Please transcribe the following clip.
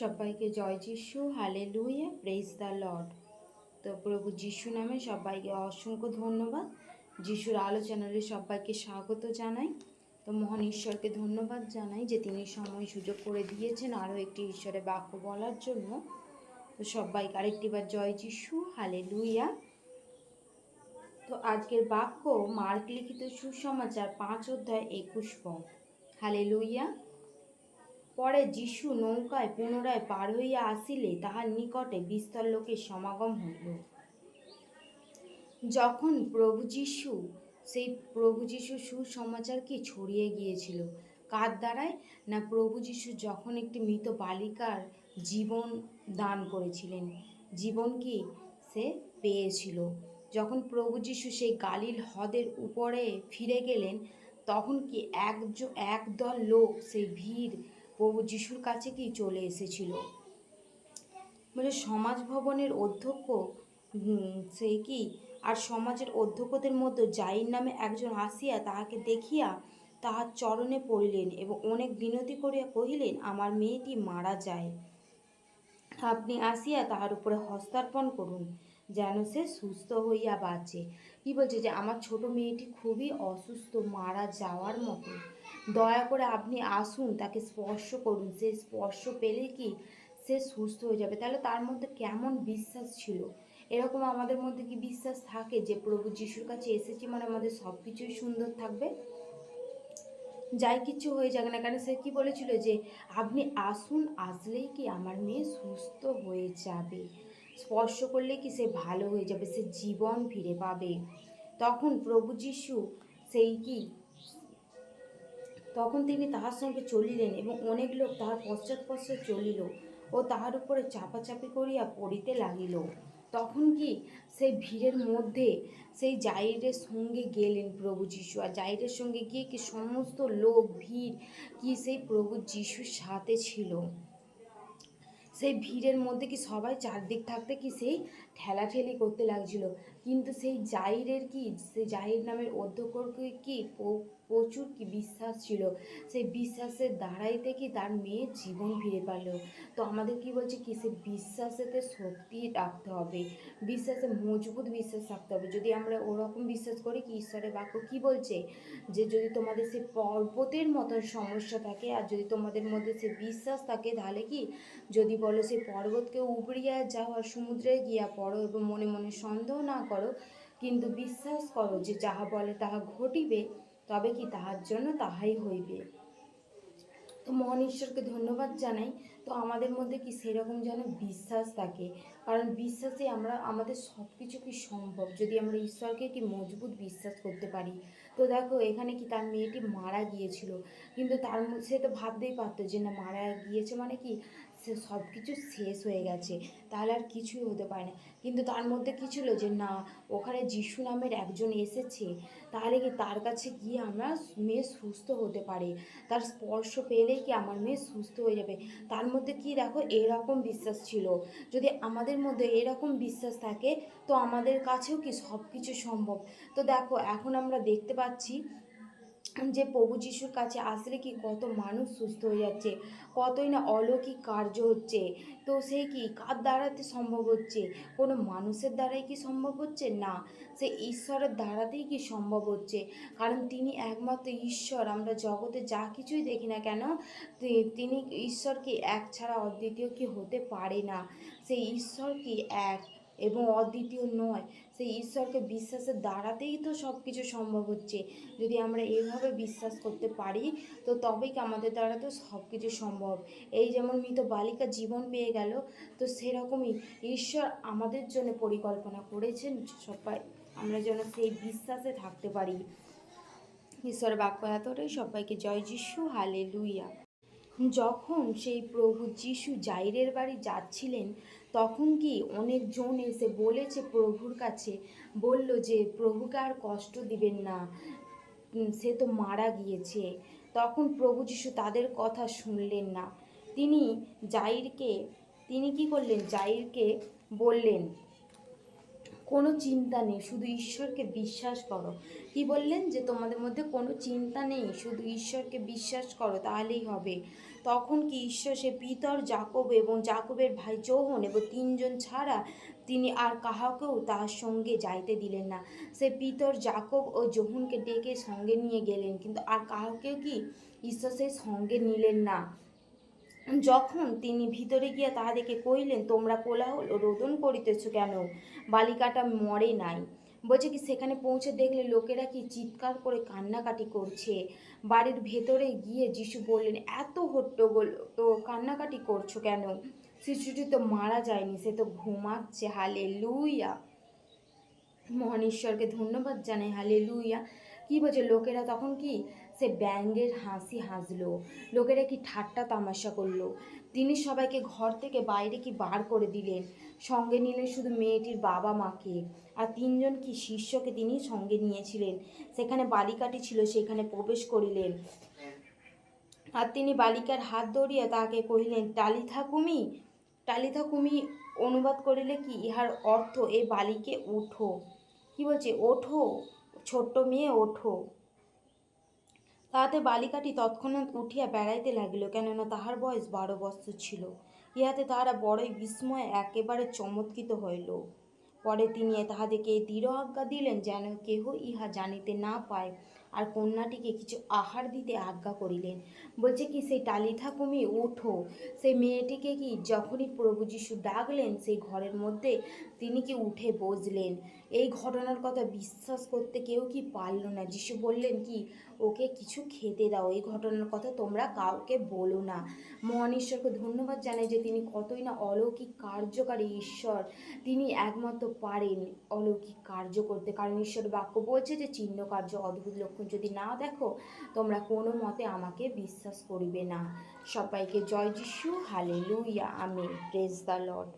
সবাইকে জয় যিশু হালে লুইয়া প্রেস দ্য লর্ড তো প্রভু যিশু নামে সবাইকে অসংখ্য ধন্যবাদ। যিশুর আলো চ্যানেলে সবাইকে স্বাগত জানাই। তো মহান ঈশ্বরকে ধন্যবাদ জানাই যে তিনি সময় সুযোগ করে দিয়েছেন আরও একটি ঈশ্বরের বাক্য বলার জন্য। তো সবাইকে আরেকটিবার জয় যিশু হালে লুইয়া তো আজকের বাক্য মার্ক লিখিত সুসমাচার পাঁচ অধ্যায় একুশ পদ। হালে লুইয়া পরে যিশু নৌকায় পুনরায় পার হইয়া আসিলে তাহার নিকটে বিস্তর লোকের সমাগম হইল। যখন প্রভু যিশু, সেই প্রভু যিশু সুসমাচারকে ছড়িয়ে গিয়েছিল? কার দ্বারায় না প্রভু যিশু যখন একটি মৃত বালিকার জীবন দান করেছিলেন, জীবন কি সে পেয়েছিল? যখন প্রভু যিশু সেই গালিল হ্রদের উপরে ফিরে গেলেন, তখন কি একজন একদল লোক সেই ভিড় প্রভু যিশুর কাছে কি চলে এসেছিল? মানে সমাজ ভবনের অধ্যক্ষ সে কি? আর সমাজের অধ্যক্ষদের মধ্যে জাইর নামে একজন আসিয়া তাহাকে দেখিয়া তাহার চরণে পড়িলেন এবং অনেক বিনতি করিয়া কহিলেন, আমার মেয়েটি মারা যায়। আপনি আসিয়া তাহার উপরে হস্তার্পণ করুন, যেন সে সুস্থ হইয়া বাঁচে। কি বলছে যে, আমার ছোট মেয়েটি খুবই অসুস্থ, মারা যাওয়ার মতো। দয়া করে আপনি আসুন, তাকে স্পর্শ করুন। সে স্পর্শ পেলে কি সে সুস্থ হয়ে যাবে? তাহলে তার মধ্যে কেমন বিশ্বাস ছিল? এরকম আমাদের মধ্যে কি বিশ্বাস থাকে যে প্রভু যিশুর কাছে এসেছি মানে আমাদের সব কিছুই সুন্দর থাকবে? যাই কিছু হয়ে যাক না কেন, সে কি বলেছিল যে আপনি আসুন, আসলেই কি আমার মেয়ে সুস্থ হয়ে যাবে? স্পর্শ করলে কি সে ভালো হয়ে যাবে? সে জীবন ফিরে পাবে? তখন প্রভু যিশু সেই কি তখন তিনি তাহার সঙ্গে চলিলেন এবং অনেক লোক তাহার পশ্চাৎ পশ্চাৎ চলিল ও তাহার উপরে চাপাচাপি করিয়া পড়িতে লাগিল। তখন কি সেই ভিড়ের মধ্যে সেই জাইরের সঙ্গে গেলেন প্রভু যিশু? আর জাইরের সঙ্গে গিয়ে কি সমস্ত লোক, ভিড় কি সেই প্রভু যিশুর সাথে ছিল? সেই ভিড়ের মধ্যে কি সবাই চারদিক থাকতে কি সেই ঠেলাঠেলি করতে লাগছিল। কিন্তু সেই জাহিরের কি, সেই জাহির নামের অধ্যক্ষকে কি প্রচুর কি বিশ্বাস ছিল? সেই বিশ্বাসের দ্বারাইতে কি তার মেয়ে জীবন ফিরে পেল তো আমাদের কি বলছে কি সে বিশ্বাসেতে শক্তি রাখতে হবে। বিশ্বাসে মজবুত বিশ্বাস রাখতে হবে। যদি আমরা ওরকম বিশ্বাস করি কি ঈশ্বরের বাক্য কি বলছে? যে যদি তোমাদের সে পর্বতের মতন সমস্যা থাকে আর যদি তোমাদের মধ্যে সে বিশ্বাস থাকে তাহলে কি? যদি বলো সে পর্বতকে উপড়িয়া যাও আর সমুদ্রে গিয়া পড়ো এবং মনে মনে সন্দেহ না করো, কিন্তু বিশ্বাস করো যে যাহা বলে তাহা ঘটিবে, তবে কি তাহার জন্য তাহাই হইবে। তো মহান ঈশ্বরকে ধন্যবাদ জানাই। তো আমাদের মধ্যে কি সেরকম যেন বিশ্বাস থাকে? কারণ বিশ্বাসে আমরা, আমাদের সব কিছু কি সম্ভব? যদি আমরা ঈশ্বরকে কি মজবুত বিশ্বাস করতে পারি? তো দেখো, এখানে কি তার মেয়েটি মারা গিয়েছিল? কিন্তু তার সে তো ভাবতেই পারতো যে না, মারা গিয়েছে মানে কি? সব কিছু শেষ হয়ে গেছে, তাহলে আর কিছুই হতে পারে না। কিন্তু তার মধ্যে কি ছিল যে, না, ওখানে যিশু নামের একজন এসেছে, তাহলে কি তার কাছে গিয়ে আমরা মেয়ে সুস্থ হতে পারে? তার স্পর্শ পেলেই কি আমার মেয়ে সুস্থ হয়ে যাবে? তার মধ্যে কি দেখো, এরকম বিশ্বাস ছিল। যদি আমাদের মধ্যে এরকম বিশ্বাস থাকে, তো আমাদের কাছেও কি সব কিছু সম্ভব? তো দেখো, এখন আমরা দেখতে পাচ্ছি যে প্রভু যিশুর কাছে আসলে কি কত মানুষ সুস্থ হয়ে যাচ্ছে, কতই না অলৌকিক কার্য হচ্ছে, তো সে কি কার দ্বারাতে সম্ভব হচ্ছে? কোনো মানুষের দ্বারাই কি সম্ভব হচ্ছে? না, সে ঈশ্বরের দ্বারাতেই কি সম্ভব হচ্ছে? কারণ তিনি একমাত্র ঈশ্বর, আমরা জগতে যা কিছুই দেখি না কেন তিনি ঈশ্বর কি এক ছাড়া অদ্বিতীয় কি হতে পারে না। সেই ঈশ্বর কি এক এবং অদ্বিতীয় নয়, সেই ঈশ্বরকে বিশ্বাসের দ্বারাতেই তো সব কিছু সম্ভব হচ্ছে। যদি আমরা এইভাবে বিশ্বাস করতে পারি, তো তবেই কি আমাদের দ্বারা তো সব কিছু সম্ভব। এই যেমন মৃত বালিকা জীবন পেয়ে গেল, তো সেরকমই ঈশ্বর আমাদের জন্য পরিকল্পনা করেছেন সবাই। আমরা যেন সেই বিশ্বাসে থাকতে পারি। ঈশ্বরের বাক্য এতটাই। সবাইকে জয় যিশু। হালে লুইয়া যখন সেই প্রভু যিশু জাইরের বাড়ি যাচ্ছিলেন, তখন কি অনেকজন এসে বলেছে প্রভুর কাছে, বলল যে, প্রভুকে আর কষ্ট দিবেন না সে তো মারা গিয়েছে। তখন প্রভু যিশু তাদের কথা শুনলেন না। তিনি জাইরকে, তিনি কি করলেন? জাইরকে বললেন কোনো চিন্তা নেই, শুধু ঈশ্বরকে বিশ্বাস করো। কি বললেন? যে তোমাদের মধ্যে কোনো চিন্তা নেই, শুধু ঈশ্বরকে বিশ্বাস করো, তাহলেই হবে। তখন কি ঈশ্বর সে পিতর জাকব এবং জাকবের ভাই চৌহন এবং তিনজন ছাড়া তিনি আর কাহাকেও তার সঙ্গে যাইতে দিলেন না। সে পিতর জাকব ও জহুনকে ডেকে সঙ্গে নিয়ে গেলেন, কিন্তু আর কাহাকেও কি ঈশ্বর সেই সঙ্গে নিলেন না। যখন তিনি ভিতরে গিয়া তাহাদেরকে কহিলেন, তোমরা কোলাহল ও রোদন করিতেছ কেন? বালিকাটা মরে নাই। বলছে কি, সেখানে পৌঁছে দেখলে লোকেরা কি চিৎকার করে কান্নাকাটি করছে? বাড়ির ভেতরে গিয়ে যিশু বললেন, এত হট্টগোল, তো কান্নাকাটি করছ কেন? শিশুটি তো মারা যায়নি, সে তো ঘুমাচ্ছে হালে লুইয়া মহান ঈশ্বরকে ধন্যবাদ জানাই হালে লুইয়া কী বলছে, লোকেরা তখন কি সে ব্যঙ্গের হাসি হাসলো, লোকেরা কি ঠাট্টা তামাশা করল। তিনি সবাইকে ঘর থেকে বাইরে কি বার করে দিলেন? সঙ্গে নিলেন শুধু মেয়েটির বাবা মাকে। আর তিনজন কি শিষ্যকে তিনি সঙ্গে নিয়েছিলেন? সেখানে বালিকাটি ছিল, সেখানে প্রবেশ করিলেন। আর তিনি বালিকার হাত ধরিয়া তাহাকে কহিলেন টালিথা কুমি টালিথা কুমি অনুবাদ করিলে কি ইহার অর্থ, এ বালিকে ওঠো কি বলছে? ওঠো? ছোট্ট মেয়ে, ওঠো। তাহাতে বালিকাটি তৎক্ষণাৎ উঠিয়া বেড়াইতে লাগিল, কেননা তাহার বয়স বারো বৎসর ছিল। ইহাতে তাহারা বড়ই বিস্ময়ে একেবারে চমৎকৃত হইল। পরে তিনি তাহাদেরকে দৃঢ় আজ্ঞা দিলেন যেন কেহ ইহা জানিতে না পায়। আর কন্যাটিকে কিছু আহার দিতে আজ্ঞা করিলেন। বলছে কি, সেই টালিথা কুমি ওঠো। সেই মেয়েটিকে কি যখনই প্রভু যিশু ডাকলেন, সেই ঘরের মধ্যে তিনি কি উঠে বসলেন? এই ঘটনার কথা বিশ্বাস করতে কেউ কি পারল না? যিশু বললেন কি, ওকে কিছু খেতে দাও, এই ঘটনার কথা তোমরা কাউকে বলো না। মহান ঈশ্বরকে ধন্যবাদ জানাই যে তিনি কতই না অলৌকিক কার্যকারী ঈশ্বর। তিনি একমাত্র পারেন অলৌকিক কার্য করতে। কারণ ঈশ্বর বাক্য বলছে যে চিহ্ন কার্য অদ্ভুত লক্ষণ যদি না দেখো, তোমরা কোনো মতে আমাকে বিশ্বাস করিবে না। সবাইকে জয় যিশু হালে লুইয়া আমি প্রেজ দ্য লর্ড